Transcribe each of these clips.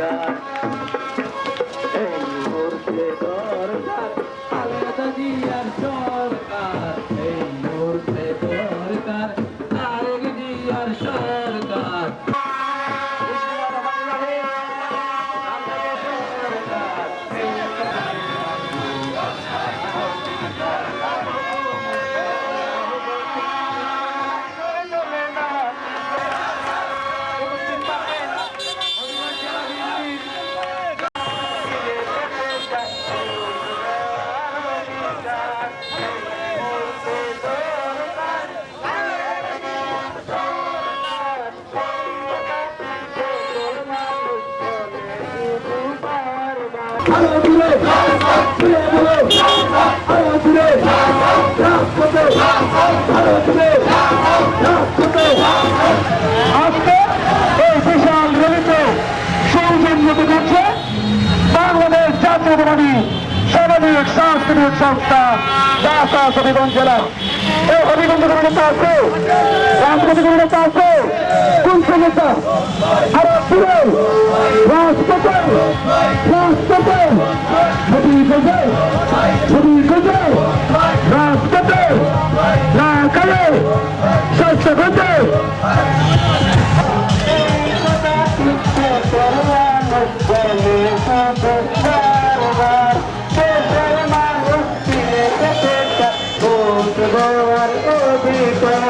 দরকার এই মুহূর্তে দরকার আলাদা দিয়ার চল। আজকে এই বিশাল র্যালিতে সৌজন্যতা করছে বাংলাদেশ জাতীয়তাবাদী সামাজিক সাংস্কৃতিক সংস্থা ঢাকা হবিগঞ্জ জেলা এই হবিগঞ্জ নেতা আছে কোনো নেতা আছে কোন নেতা আরও ছবিগুলো রাজপথে ঢাকায় স্বাস্থ্যগতে Oh,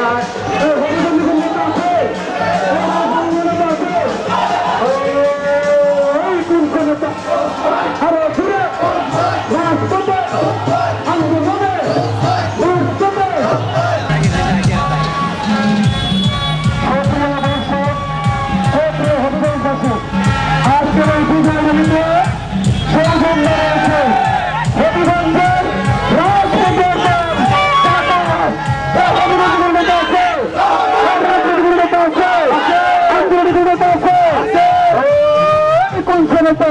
এবং বিজয় মিলিয়ে সৌজন্য রয়েছে হবিগঞ্জের কোন সেনেতা